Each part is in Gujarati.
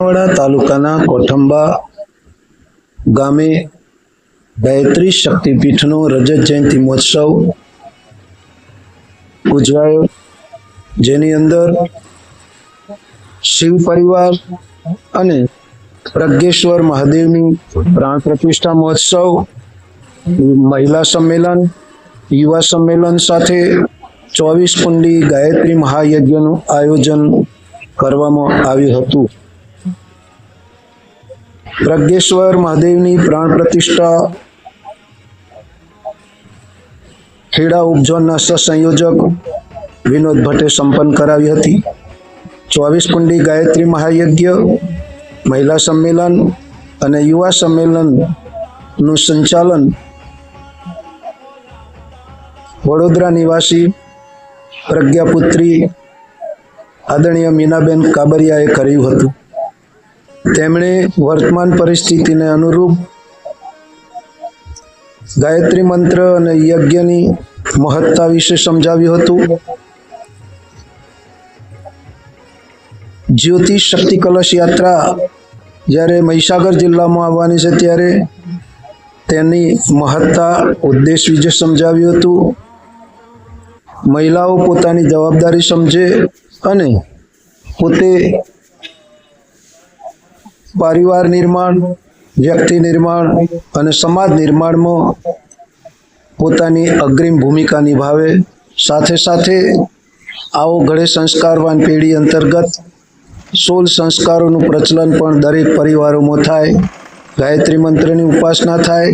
લુણાવાડા તાલુકાના કોઠંબા ગામે ગાયત્રી શક્તિપીઠનો રજત જયંતિ મહોત્સવ ઉજવાયો. જેની અંદર શિવ પરિવાર અને પ્રજ્ઞેશ્વર મહાદેવની પ્રાણ પ્રતિષ્ઠા મહોત્સવ, મહિલા સંમેલન, યુવા સંમેલન સાથે ચોવીસ કુંડી ગાયત્રી મહાયજ્ઞનું આયોજન કરવામાં આવ્યું હતું. પ્રજ્ઞેશ્વર મહાદેવની પ્રાણ પ્રતિષ્ઠા. ખેડા ઉપઝોનના સહસંયોજક વિનોદ ભટ્ટે સંપન્ન કરાવી હતી. ચોવીસ કુંડી ગાયત્રી મહાયજ્ઞ, મહિલા સંમેલન અને યુવા સંમેલનનું સંચાલન વડોદરા નિવાસી પ્રજ્ઞાપુત્રી આદરણીય મીનાબેન કાબરિયાએ કર્યું હતું. તેમણે વર્તમાન પરિસ્થિતિને અનુરૂપ ગાયત્રી મંત્ર અને યજ્ઞની મહત્તા વિશે સમજાવ્યું હતું. જ્યોતિષ શક્તિ કલશ યાત્રા જ્યારે મહીસાગર જિલ્લામાં આવવાની છે ત્યારે તેની મહત્તા ઉદ્દેશ વિશે સમજાવ્યું હતું. મહિલાઓ પોતાની જવાબદારી સમજે અને પોતે પરિવાર નિર્માણ, વ્યક્તિ નિર્માણ અને સમાજ નિર્માણમાં પોતાની અગ્રિમ ભૂમિકા નિભાવે. સાથે સાથે આવો ઘડે સંસ્કારવાન પેઢી અંતર્ગત સોળ સંસ્કારોનું પ્રચલન પણ દરેક પરિવારોમાં થાય. ગાયત્રી મંત્રની ઉપાસના થાય.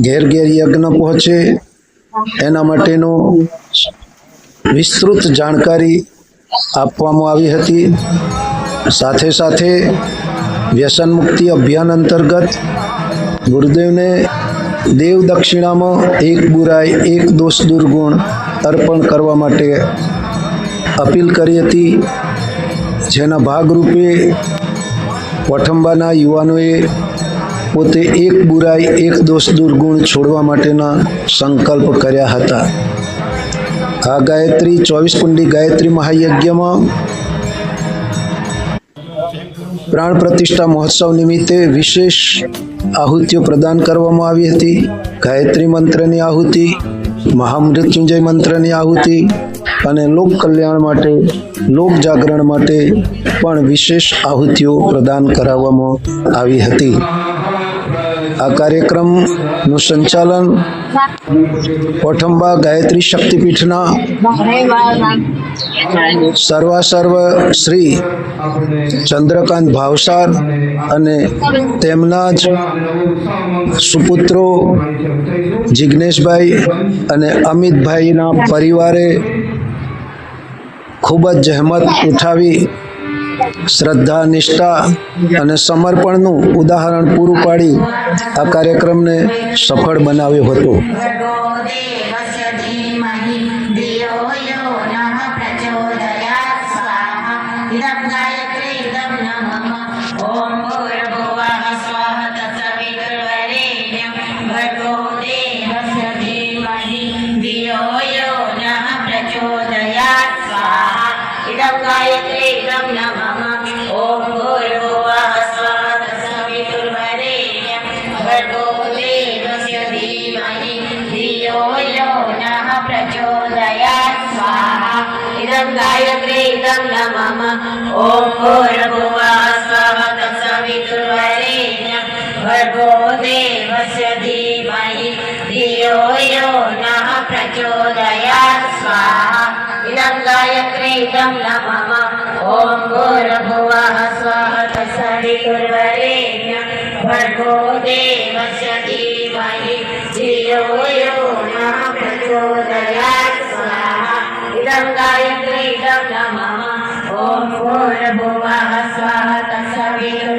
ઘેર ઘેર યજ્ઞ પહોંચે. એના માટેનો વિસ્તૃત જાણકારી આપવામાં આવી હતી. સાથે સાથે વ્યસન મુક્તિ અભિયાન અંતર્ગત ગુરુદેવને દેવ દક્ષિણામાં એક બુરાઈ, એક દોષ દુર્ગુણ અર્પણ કરવા માટે અપીલ કરી હતી. જેના ભાગરૂપે વઠંબાના યુવાનોએ પોતે એક બુરાઈ, એક દોષ દુર્ગુણ છોડવા માટેના સંકલ્પ કર્યા હતા. આ ગાયત્રી, ચોવીસ કુંડી ગાયત્રી મહાયજ્ઞમાં પ્રાણ પ્રતિષ્ઠા મહોત્સવ નિમિત્તે વિશેષ આહુતિઓ પ્રદાન કરવામાં આવી હતી. ગાયત્રી મંત્રની આહુતિ, મહામૃત્યુંજય મંત્રની આહુતિ અને લોક કલ્યાણ માટે, લોક જાગરણ માટે પણ વિશેષ આહુતિઓ પ્રદાન કરાવવામાં આવી હતી. આ કાર્યક્રમનું સંચાલન કોઠંબા ગાયત્રી શક્તિપીઠના સર્વાસર્વ શ્રી ચંદ્રકાંત ભાવસાર અને તેમના જ સુપુત્રો જિજ્ઞેશભાઈ અને અમિતભાઈના પરિવારે ખૂબ જ જહેમત ઉઠાવી, શ્રદ્ધા, નિષ્ઠા અને સમર્પણનું ઉદાહરણ પૂરું પાડી આ કાર્યક્રમને સફળ બનાવ્યો હતો. ભટો દેહસ્ય ધીમહિ ધિયો યો નઃ પ્રચોદયાત સ્વાહા ઇદં ગાયત્રે ઇદં નમઃ ઓમ ગુરવો સ્વાદ સવિતુર્વરેણ્યં ભટો દેહસ્ય ધીમહિ ધિયો યો નઃ પ્રચોદયાત સ્વાહા ઇદં ગાયત્રે ઇદં प्रचोदयात् स्वाहा इदं गायत्री इदं नमः ॐ भूर्भुवः स्वः तत्सवितुर्वरेण्यं भर्गो देवस्य धीमहि धियो यो नः प्रचोदयात् स्वाहा इदं गायत्री इदं नमः ॐ भूर्भुवः स्वः तत्सवितुर्वरेण्यं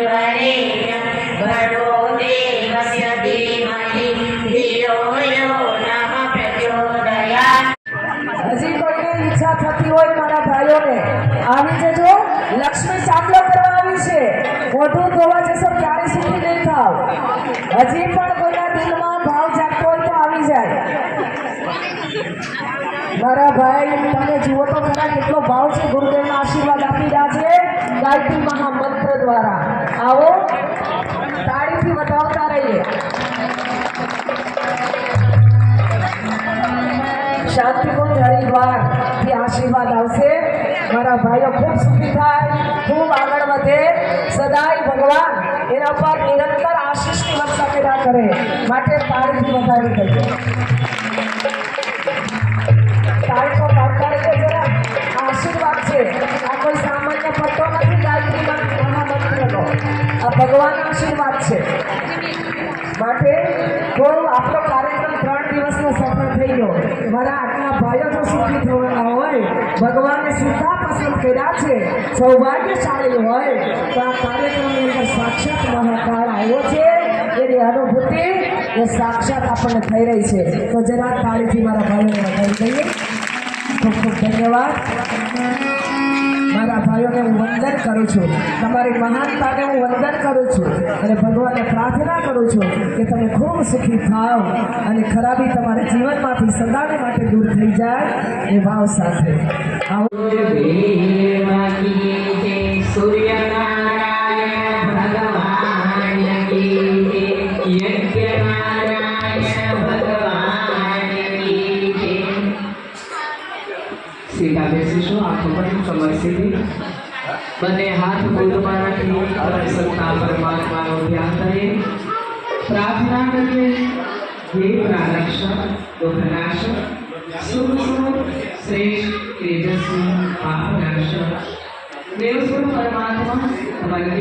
લક્ષ્મી ચાંદલો કરવા આવી છે. મોઢું ધોવા જશો ક્યારે સુધી નહીં થાવ. હજી પણ કોઈના દિલમાં ભાવ જાગતો હોય તો આવી જાય. મારા ભાઈ, તમે જુઓ તો ખરા કેટલો ભાવ છે. ગુરુદેવના આશીર્વાદ આપી રહ્યા છે ગાયત્રી મહામંત્ર દ્વારા. આવો, તાળીથી વધાવતા રહીએ. શાંતિપૂર્ણ હરિદ્વાર આશીર્વાદ આવશે. મારા ભાઈઓ ખૂબ સુખી થાય, ખૂબ આગળ વધે. સદાય ભગવાન એના પર નિરંતર આશીષની વર્ષા પેદા કરે. માટે તાળીથી વધારી કરજો તાત્કાલિક જ જરા આશીર્વાદ છે. આ કોઈ સામાન્ય પટ્ટો નથી ગાયત્રી મહામંત્રનો આ ભગવાનનો આશીર્વાદ છે. માટે બહુ આપણો કાર્યક્રમ ત્રણ દિવસનો સફળ થઈ ગયો. મારા આટલા ભાઈઓ તો સુખી હોય ભગવાને સીધા પસંદ કર્યા છે. સૌભાગ્યશાળી હોય તો આ કાર્યક્રમની અંદર સાક્ષાત મહાકાળ આવ્યો છે. એની અનુભૂતિ એ સાક્ષાત આપણને થઈ રહી છે. તો જરા તાળીથી મારા ભાઈઓને કહી દઈએ. ખૂબ ખૂબ ધન્યવાદ. ભાઈઓને હું વંદન કરું છું. તમારી મહાનતાને હું વંદન કરું છું અને ભગવાનને પ્રાર્થના કરું છું કે તમે ખૂબ સુખી થાવ અને ખરાબી તમારા જીવનમાંથી સદાને માટે દૂર થઈ જાય એ ભાવ સાથે. સૂર્યનારાયણ ભગવાન યજ્ઞનારાયણ ભગવાન સીધા બેસીશું આંખો બંધ કમર સીધી બંને હાથ ગોદમાં રાખી સત્તા પરમાત્માનો ધ્યાન કરીએ પ્રાર્થના કરીએ. હે પ્રારક્ષક, દુઃખનાશક શુભ શ્રેષ્ઠ, તેજસ્વી, પાપનાશક. દેવ પરમાત્મા, તમારી